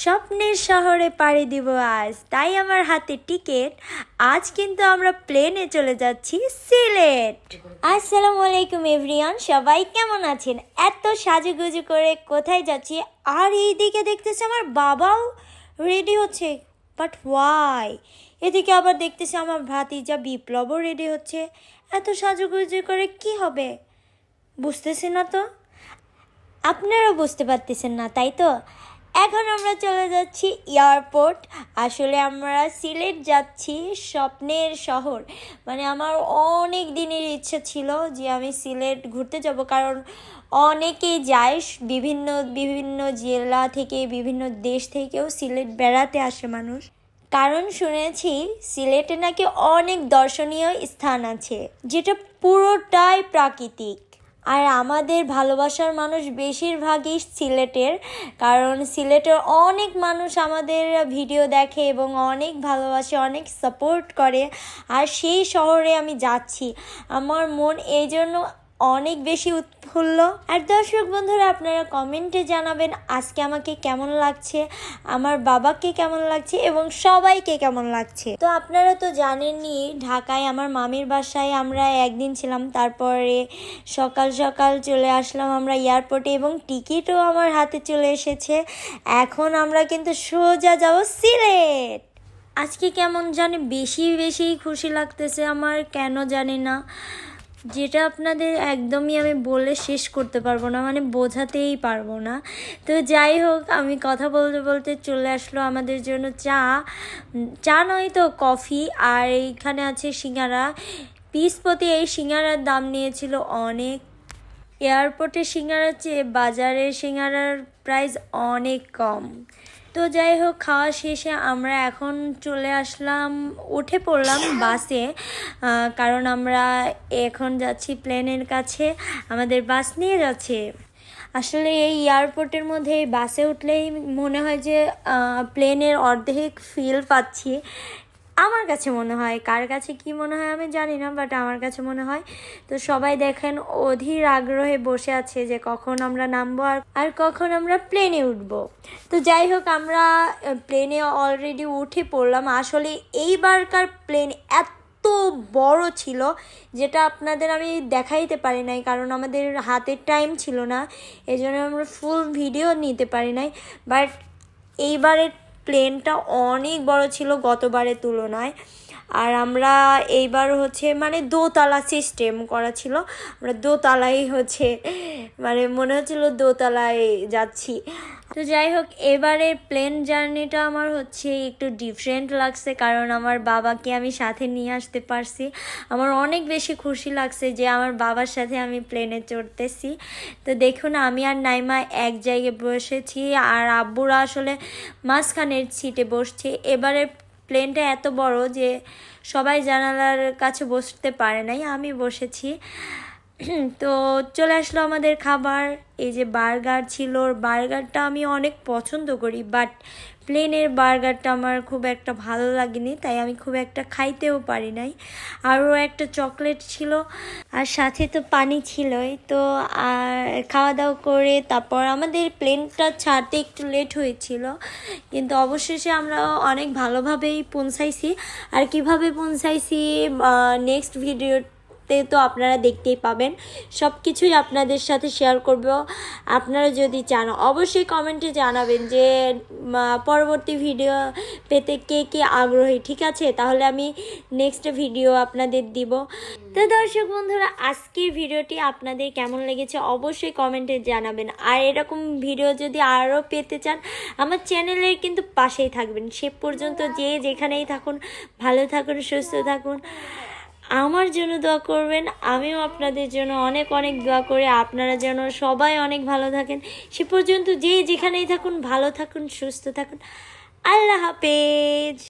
স্বপ্নের শহরে পাড়ি দিব আজ। তাই আমার হাতে টিকিট। আজ কিন্তু আমরা প্লেনে চলে যাচ্ছি সিলেট। আসসালামু আলাইকুম এভরিয়ান সবাই কেমন আছেন? এত সাজুগুজু করে কোথায় যাচ্ছি? আর এইদিকে দেখতেছি আমার বাবাও রেডি হচ্ছে। বাট ওয়াই এদিকে আবার দেখতেছি আমার ভাতিজা বিপ্লবও রেডি হচ্ছে। এত সাজুগুজু করে কি হবে? বুঝতেছি না তো? আপনারাও বুঝতে পারতেছেন না, তাই তো? এখন আমরা চলে যাচ্ছি এয়ারপোর্ট। আসলে আমরা সিলেট যাচ্ছি স্বপ্নের শহর। মানে আমার অনেক দিনের ইচ্ছা ছিল যে আমি সিলেট ঘুরতে যাব, কারণ অনেকেই যায় বিভিন্ন বিভিন্ন জেলা থেকে, বিভিন্ন দেশ থেকেও সিলেট বেড়াতে আসে মানুষ। কারণ শুনেছি সিলেটে নাকি অনেক দর্শনীয় স্থান আছে, যেটা পুরোটাই প্রাকৃতিক। আর আমাদের ভালোবাসার মানুষ বেশিরভাগই সিলেটের, কারণ সিলেটের অনেক মানুষ আমাদের ভিডিও দেখে এবং অনেক ভালোবাসে, অনেক সাপোর্ট করে। আর সেই শহরে আমি যাচ্ছি। আমার মন এই জন্য অনেক বেশি উৎফুল্ল আর দর্শক বন্ধুরা, আপনারা কমেন্টে জানাবেন আজকে আমাকে কেমন লাগছে, আমার বাবাকে কেমন লাগছে এবং সবাইকে কেমন লাগছে। তো আপনারা তো জানেনই, ঢাকায় আমার মামির বাসায় আমরা একদিন ছিলাম, তারপরে সকাল সকাল চলে আসলাম আমরা এয়ারপোর্টে এবং টিকিটও আমার হাতে চলে এসেছে। এখন আমরা কিন্তু সোজা যাব সিলেট। আজকে কেমন জানি বেশি বেশি খুশি লাগতেছে আমার, কেন জানি না। যেটা আপনাদের একদমই আমি বলে শেষ করতে পারব না মানে বোঝাতেই পারব না। তো যাই হোক, আমি কথা বলতে বলতে চলে আসলো আমাদের জন্য চা। চা নয় তো, কফি। আর এইখানে আছে সিঙ্গারা। পিস প্রতি এই সিঙ্গারার দাম নিয়েছিল অনেক এয়ারপোর্টে সিঙ্গারার চেয়ে বাজারের সিঙ্গারার প্রাইস অনেক কম। তো যাই হোক, খাওয়া শেষে আমরা এখন চলে আসলাম, উঠে পড়লাম বাসে কারণ আমরা এখন যাচ্ছি প্লেনের কাছে, আমাদের বাস নিয়ে যাচ্ছে। আসলে এই এয়ারপোর্টের মধ্যে বাসে উঠলেই মনে হয় যে প্লেনের অর্ধেক ফিল পাচ্ছি। আমার কাছে মনে হয়, কার কাছে কি মনে হয় আমি জানি না বাট আমার কাছে মনে হয়। তো সবাই দেখেন, অধীর আগ্রহে বসে আছে যে কখন আমরা নামবো আর আর কখন আমরা প্লেনে উঠবো। তো যাই হোক, আমরা প্লেনে অলরেডি উঠে পড়লাম। আসলে এইবারকার প্লেন এত এত বড় ছিল যেটা আপনাদের আমি দেখাইতে পারি নাই, কারণ আমাদের হাতের টাইম ছিল না। এই জন্য আমরা ফুল ভিডিও নিতে পারি নাই। বাট এইবারের প্লেনটা অনেক বড় ছিল গতবারের তুলনায়। আর আমরা এইবার হচ্ছে মানে দোতলা সিস্টেম করা ছিল। আমরা দোতলাই হচ্ছে মানে মনে হচ্ছিল দোতলায় যাচ্ছি। তো যাই হোক এবারের প্লেন জার্নিটা আমার হচ্ছে একটু ডিফারেন্ট লাগছে, কারণ আমার বাবাকে আমি সাথে নিয়ে আসতে পারছি। আমার অনেক বেশি খুশি লাগছে যে আমার বাবার সাথে আমি প্লেনে চড়তেছি। তো দেখুন, আমি আর নাইমা এক জায়গায় বসেছি, আর আব্বুরা আসলে মাঝখানের সিটে বসছে। এবারে প্লেনটা এত বড় যে সবাই জানালার কাছে বসতে পারে নাই, আমি বসেছি। তো চলে আসলো আমাদের খাবার। এই যে বার্গার ছিল, বার্গারটা আমি অনেক পছন্দ করি বাট প্লেনের বার্গারটা আমার খুব একটা ভালো লাগেনি, তাই আমি খুব একটা খাইতেও পারি নাই। আরও একটা চকলেট ছিল, আর সাথে তো পানি ছিলই, তো আর খাওয়া দাওয়া করে তারপর আমাদের প্লেনটা ছাড়তে একটু লেট হয়েছিল, কিন্তু অবশেষে আমরা অনেক ভালোভাবেই পৌঁছাইছি। আর কীভাবে পৌঁছাইছি নেক্সট ভিডিও তে তো আপনারা দেখতেই পাবেন। সব কিছুই আপনাদের সাথে শেয়ার করব। আপনারা যদি চান, অবশ্যই কমেন্টে জানাবেন যে পরবর্তী ভিডিও পেতে কে কে আগ্রহী, ঠিক আছে? তাহলে আমি নেক্সট ভিডিও আপনাদের দিব। তো দর্শক বন্ধুরা, আজকের ভিডিওটি আপনাদের কেমন লেগেছে অবশ্যই কমেন্টে জানাবেন। আর এরকম ভিডিও যদি আরও পেতে চান, আমার চ্যানেলের কিন্তু পাশেই থাকবেন। সে পর্যন্ত যে যেখানেই থাকুন, ভালো থাকুন, সুস্থ থাকুন। আমার জন্য দোয়া করবেন, আমিও আপনাদের জন্য অনেক অনেক দোয়া করে। আপনারা যেন সবাই অনেক ভালো থাকেন। সে পর্যন্ত যে যেখানেই থাকুন, ভালো থাকুন, সুস্থ থাকুন। আল্লাহ হাফেজ।